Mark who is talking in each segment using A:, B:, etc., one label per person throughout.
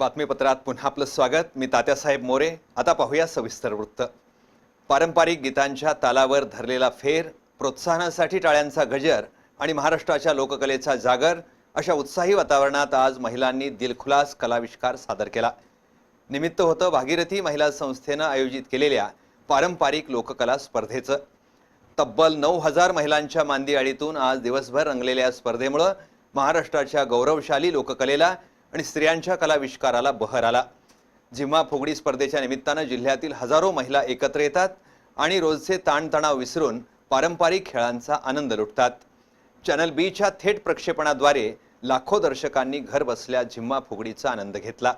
A: बातमीपत्रात पुन्हा आपलं स्वागत. मी तात्यासाहेब मोरे. आता पाहूया सविस्तर वृत्त. पारंपरिक गीतांच्या तालावर धरलेला फेर प्रोत्साहनासाठी टाळ्यांचा गजर आणि महाराष्ट्राच्या लोककलेचा जागर अशा उत्साही वातावरणात आज महिलांनी दिलखुलास कलाविष्कार सादर केला. निमित्त होतं भागीरथी महिला संस्थेनं आयोजित केलेल्या पारंपरिक लोककला स्पर्धेचं. तब्बल नऊ हजार महिलांच्या मांदी आळीतून आज दिवसभर रंगलेल्या स्पर्धेमुळं महाराष्ट्राच्या गौरवशाली लोककलेला आणि स्त्रियांच्या कलाविष्काराला बहर आला. जिम्मा फुगडी स्पर्धेच्या निमित्तानं जिल्ह्यातील हजारो महिला एकत्र येतात आणि रोजचे ताणतणाव विसरून पारंपरिक खेळांचा आनंद लुटतात. चॅनल बीच्या थेट प्रक्षेपणाद्वारे लाखो दर्शकांनी घर बसल्या झिम्मा फुगडीचा आनंद घेतला.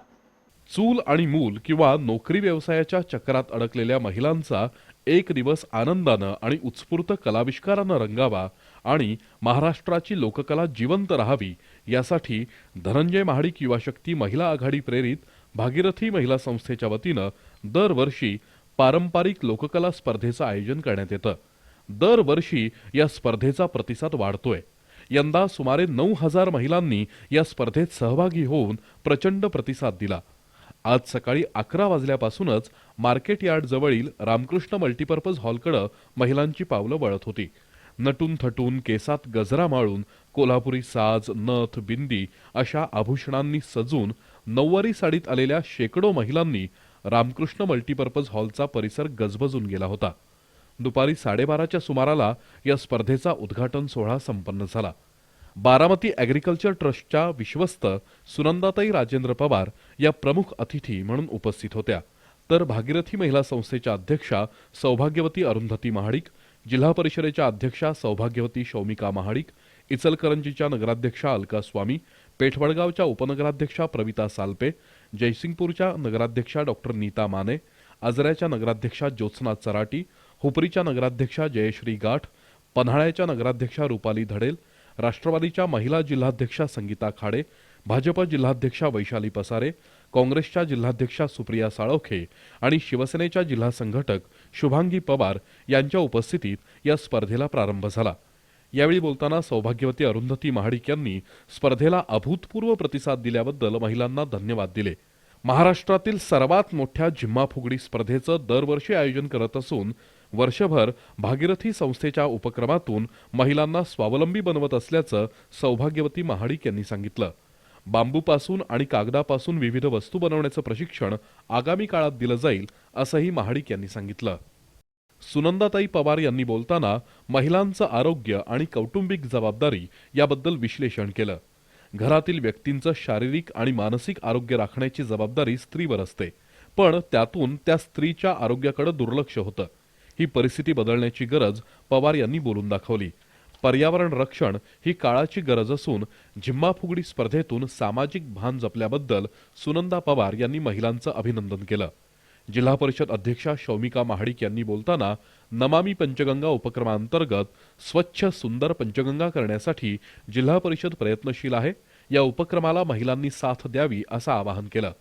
B: चूल आणि मूल किंवा नोकरी व्यवसायाच्या चक्रात अडकलेल्या महिलांचा एक दिवस आनंदानं आणि उत्स्फूर्त कलाविष्कारानं रंगावा आणि महाराष्ट्राची लोककला जिवंत राहावी यासाठी धनंजय महाडिक युवा शक्ती महिला आघाडी प्रेरित भागीरथी महिला संस्थेच्या वतीनं दरवर्षी पारंपरिक लोककला स्पर्धेचं आयोजन करण्यात येतं. दरवर्षी या स्पर्धेचा प्रतिसाद वाढतोय. यंदा सुमारे नऊ हजार महिलांनी या स्पर्धेत सहभागी होऊन प्रचंड प्रतिसाद दिला. आज सकाळी अकरा वाजल्यापासूनच मार्केट यार्ड जवळील रामकृष्ण मल्टीपर्पज हॉलकडं महिलांची पावलं वळत होती. नटून थटून केसात गजरा माळून कोल्हापुरी साज नथ बिंदी अशा आभूषणांनी सजून नऊवारी साडीत आलेल्या शेकडो महिलांनी रामकृष्ण मल्टीपर्पज हॉलचा परिसर गजबजून गेला होता. दुपारी साडेबाराच्या सुमाराला या स्पर्धेचा उद्घाटन सोहळा संपन्न झाला. बारामती ॲग्रिकल्चर ट्रस्टच्या विश्वस्त सुनंदाताई राजेंद्र पवार या प्रमुख अतिथी म्हणून उपस्थित होत्या. तर भागीरथी महिला संस्थेच्या अध्यक्षा सौभाग्यवती अरुंधती महाडिक जिल्हा परिषदेच्या अध्यक्षा सौभाग्यवती शौमिका महाडिक इचलकरंजीच्या नगराध्यक्षा अलका स्वामी पेठवडगावच्या उपनगराध्यक्षा प्रविता सालपे जयसिंगपूरच्या नगराध्यक्षा डॉक्टर नीता माने आजऱ्याच्या नगराध्यक्षा ज्योत्सना चराटी हुपरीच्या नगराध्यक्षा जयश्री गाठ पन्हाळ्याच्या नगराध्यक्षा रुपाली धडेल राष्ट्रवादीच्या महिला जिल्हाध्यक्षा संगीता खाडे भाजप जिल्हाध्यक्षा वैशाली पसारे काँग्रेसच्या जिल्हाध्यक्षा सुप्रिया साळोखे आणि शिवसेनेच्या जिल्हा संघटक शुभांगी पवार यांच्या उपस्थितीत या स्पर्धेला प्रारंभ झाला. यावेळी बोलताना सौभाग्यवती अरुंधती महाडिक यांनी स्पर्धेला अभूतपूर्व प्रतिसाद दिल्याबद्दल महिलांना धन्यवाद दिले. महाराष्ट्रातील सर्वात मोठ्या झिम्मा फुगडी स्पर्धेचं दरवर्षी आयोजन करत असून वर्षभर भागीरथी संस्थेच्या उपक्रमातून महिलांना स्वावलंबी बनवत असल्याचं सौभाग्यवती महाडिक यांनी सांगितलं. बांबूपासून आणि कागदापासून विविध वस्तू बनवण्याचं प्रशिक्षण आगामी काळात दिलं जाईल असंही महाडिक यांनी सांगितलं. सुनंदाताई पवार यांनी बोलताना महिलांचं आरोग्य आणि कौटुंबिक जबाबदारी याबद्दल विश्लेषण केलं. घरातील व्यक्तींचं शारीरिक आणि मानसिक आरोग्य राखण्याची जबाबदारी स्त्रीवर असते पण त्यातून त्या स्त्रीच्या आरोग्याकडे दुर्लक्ष होतं. ही परिस्थिती बदलण्याची गरज पवार यांनी बोलून दाखवली. पर्यावरण रक्षण ही काळाची गरज असून झिम्मा फुगडी स्पर्धेतून सामाजिक भान जपल्याबद्दल सुनंदा पवार यांनी महिलांचं अभिनंदन केलं. जिल्हा परिषद अध्यक्षा शौमिका महाडिक यांनी बोलताना नमामी पंचगंगा उपक्रमांतर्गत स्वच्छ सुंदर पंचगंगा करण्यासाठी जिल्हा परिषद प्रयत्नशील आहे. या उपक्रमाला महिलांनी साथ द्यावी असं आवाहन केलं.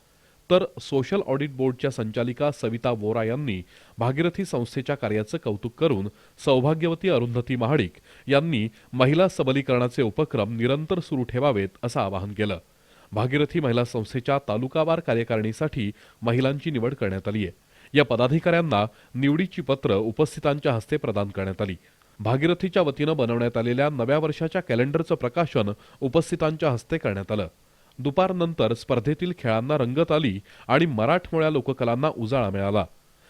B: तर सोशल ऑडिट बोर्डच्या संचालिका सविता वोरा यांनी भागीरथी संस्थेच्या कार्याचं कौतुक करून सौभाग्यवती अरुंधती महाडिक यांनी महिला सबलीकरणाचे उपक्रम निरंतर सुरू ठेवावेत असं आवाहन केलं. भागीरथी महिला संस्थेच्या तालुकावार कार्यकारिणीसाठी महिलांची निवड करण्यात आली आहे या पदाधिकाऱ्यांना निवडीची पत्र उपस्थितांच्या हस्ते प्रदान करण्यात आली. भागीरथीच्या वतीनं बनवण्यात आलेल्या नव्या वर्षाच्या कॅलेंडरचं प्रकाशन उपस्थितांच्या हस्ते करण्यात आलं. दुपारनंतर स्पर्धेतील खेळांना रंगत आली आणि मराठमोळ्या लोककलांना उजाळा मिळाला.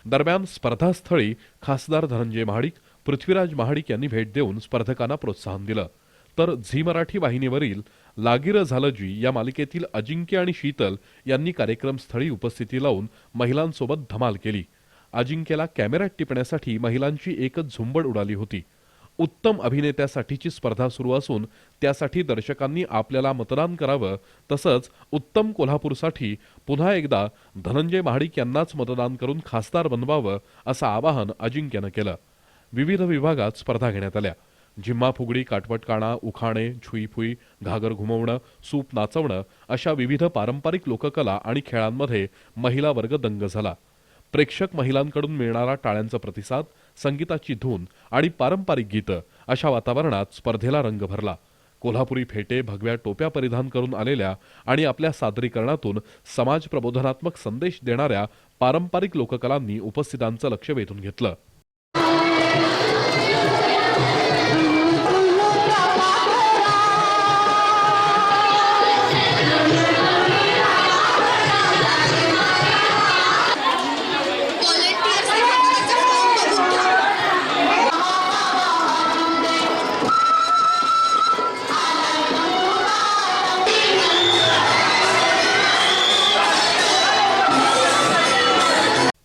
B: दरम्यान स्पर्धास्थळी खासदार धनंजय महाडिक पृथ्वीराज महाडिक यांनी भेट देऊन स्पर्धकांना प्रोत्साहन दिलं. तर झी मराठी वाहिनीवरील लागिर झालं जी या मालिकेतील अजिंक्य आणि शीतल यांनी कार्यक्रमस्थळी उपस्थिती लावून महिलांसोबत धमाल केली. अजिंक्यला कॅमेऱ्यात टिपण्यासाठी महिलांची एकच झुंबड उडाली होती. उत्तम अभिनेत्यासाठीची स्पर्धा सुरू असून त्यासाठी दर्शकांनी आपल्याला मतदान करावं तसंच उत्तम कोल्हापूरसाठी पुन्हा एकदा धनंजय महाडिक यांनाच मतदान करून खासदार बनवावं असं आवाहन अजिंक्यनं केलं. विविध विभागात स्पर्धा घेण्यात आल्या. झिम्मा फुगडी काटवटकाणा उखाणे छुईफुई घागर घुमवणं सूप नाचवणं अशा विविध पारंपरिक लोककला आणि खेळांमध्ये महिला वर्ग दंग झाला. प्रेक्षक महिलांकडून मिळणारा टाळ्यांचा प्रतिसाद संगीताची धून आणि पारंपरिक गीतं अशा वातावरणात स्पर्धेला रंग भरला. कोल्हापुरी फेटे भगव्या टोप्या परिधान करून आलेल्या आणि आपल्या सादरीकरणातून समाज प्रबोधनात्मक संदेश देणाऱ्या पारंपरिक लोककलांनी उपस्थितांचं लक्ष वेधून घेतलं.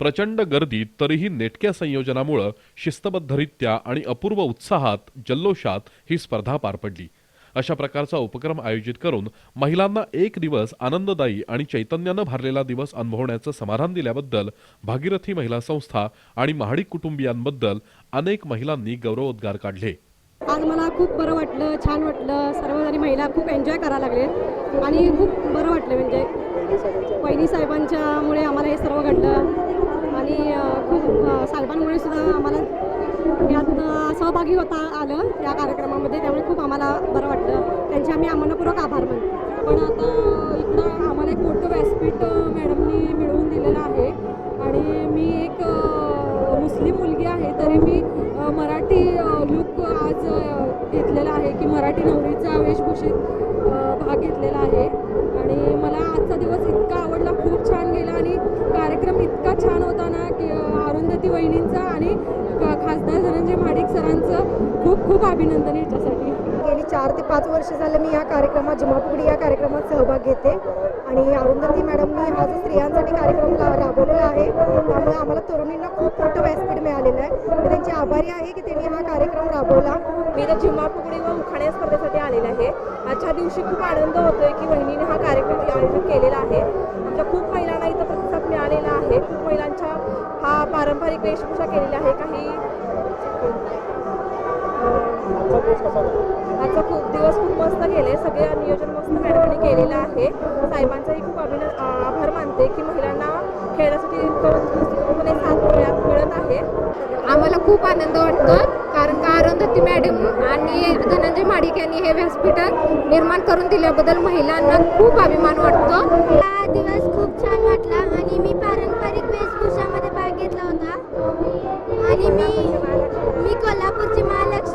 B: प्रचंड गर्दीत तरीही नेटक्या संयोजनामुळं शिस्तबद्धरित्या आणि अपूर्व उत्साहात जल्लोषात ही स्पर्धा पार पडली. अशा प्रकारचा उपक्रम आयोजित करून महिलांना एक दिवस आनंददायी आणि चैतन्यानं भरलेला दिवस अनुभवण्याचं समाधान दिल्याबद्दल भागीरथी महिला संस्था आणि महाडिक कुटुंबियांबद्दल अनेक महिलांनी गौरवोद्गार काढले.
C: आज मला खूप बरं वाटलं छान वाटलं. सर्वजणी महिला खूप एन्जॉय करायला लागले आणि खूप बरं वाटलं म्हणजे वहिनी साहेबांच्यामुळे आम्हाला हे सर्व घडलं. आणि खूप साहेबांमुळे सुद्धा आम्हाला यात सहभागी होता आलं या कार्यक्रमामध्ये. त्यामुळे खूप आम्हाला बरं वाटलं. त्यांचे आम्ही मनपूर्वक आभार मानतो.
D: पण आता अभिनंदन याच्यासाठी.
C: गेली चार ते पाच वर्ष झालं मी या कार्यक्रमात जिमापुगडी या कार्यक्रमात सहभाग घेते. आणि अरुंधती मॅडमनी हा जो स्त्रियांसाठी कार्यक्रम राबवलेला आहे त्यामुळे आम्हाला तरुणींना खूप मोठं व्यासपीठ मिळालेलं आहे. मी त्यांची आभारी आहे की त्यांनी हा कार्यक्रम राबवला.
D: मी तर जिमापुगडी व उखाण्या स्पर्धेसाठी आलेले आहे. आजच्या दिवशी खूप आनंद होतोय की वहिनीने हा कार्यक्रम आयोजित केलेला आहे. आमच्या खूप महिलांना इथं प्रतिसाद मिळालेला आहे. खूप महिलांच्या हा पारंपरिक वेशभूषा केलेला आहे. काही आजचा खूप दिवस खूप मस्त गेले. सगळे नियोजन मस्त मॅडमने केलेलं आहे. साहेबांचाही खूप अभिन आभार मानते की महिलांना खेळण्यासाठी इतकं साथ मिळत मिळत आहे.
E: आम्हाला खूप आनंद वाटतो कारण का अरुंधती मॅडम आणि धनंजय माडिक यांनी हे व्यासपीठ निर्माण करून दिल्याबद्दल महिलांना खूप अभिमान वाटतो.
F: हा दिवस खूप छान वाटला आणि मी पारंपरिक वेशभूषामध्ये भाग घेतला होता. आणि मी मी कोल्हापूरची महालक्ष्मी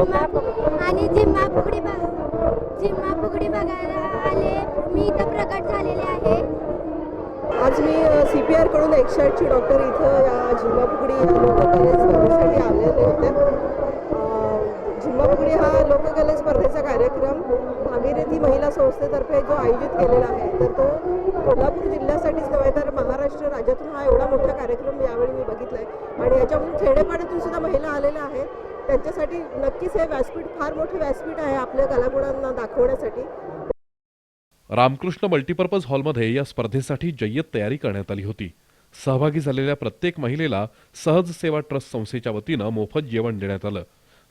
F: आणि जिम्मा फुगडी बघ. जिम्मा फुगडी बघायला आले. मी इथं प्रकट झालेले आहे.
D: आज मी सी पी आरकडून एकशे डॉक्टर इथं या झिम्माफुगडी या लोककले स्पर्धेसाठी आलेले होते. अं, झिम्माफुगडी हा लोककले स्पर्धेचा कार्यक्रम भागीरथी महिला संस्थेतर्फे जो आयोजित केलेला आहे तर तो कोल्हापूर जिल्ह्यासाठीच नव्हे तर महाराष्ट्र राज्यातून हा एवढा मोठा कार्यक्रम या मी बघितला आहे आणि याच्यामधून खेडेपाड्यातून सुद्धा महिला आलेल्या आहेत त्यांच्यासाठी नक्कीच हे व्यासपीठ फार मोठं व्यासपीठ आहे आपल्या कलागुणांना दाखवण्यासाठी.
B: रामकृष्ण मल्टीपर्पज हॉलमध्ये या स्पर्धेसाठी जय्यत तयारी करण्यात आली होती. सहभागी झालेल्या प्रत्येक महिलेला सहज सेवा ट्रस्ट संस्थेच्या वतीनं मोफत जेवण देण्यात आलं.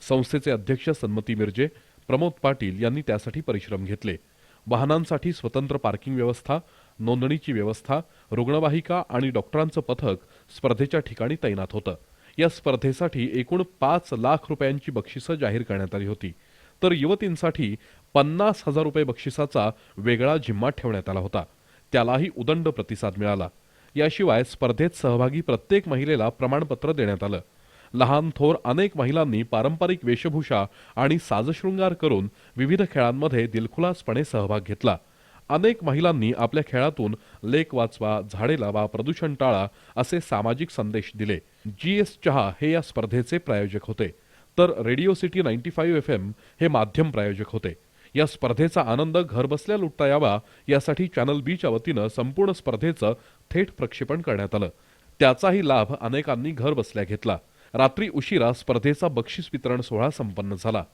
B: संस्थेचे अध्यक्ष सन्मती मिरजे प्रमोद पाटील यांनी त्यासाठी परिश्रम घेतले. वाहनांसाठी स्वतंत्र पार्किंग व्यवस्था नोंदणीची व्यवस्था रुग्णवाहिका आणि डॉक्टरांचं पथक स्पर्धेच्या ठिकाणी तैनात होतं. या स्पर्धेसाठी एकूण पाच लाख रुपयांची बक्षिसं जाहीर करण्यात आली होती. तर युवतींसाठी पन्नास हजार रुपये बक्षिसाचा वेगळा जिम्मा ठेवण्यात आला होता. त्यालाही उदंड प्रतिसाद मिळाला. याशिवाय स्पर्धेत सहभागी प्रत्येक महिलेला प्रमाणपत्र देण्यात आलं. लहान थोर अनेक महिलांनी पारंपरिक वेशभूषा आणि साजशृंगार करून विविध खेळांमध्ये दिलखुलासपणे सहभाग घेतला. अनेक महिलांनी आपल्या खेळातून लेक वाचवा झाडे लावा प्रदूषण टाळा असे सामाजिक संदेश दिले. जी एस चहा हे या स्पर्धेचे प्रायोजक होते. तर radio city ninety five F M हे माध्यम प्रायोजक होते. या स्पर्धेचा आनंद घरबसल्या लुटता यावा यासाठी चॅनल बीच्या वतीनं संपूर्ण स्पर्धेचं थेट प्रक्षेपण करण्यात आलं. त्याचाही लाभ अनेकांनी घरबसल्या घेतला. रात्री उशिरा स्पर्धेचा बक्षीस वितरण सोहळा संपन्न झाला.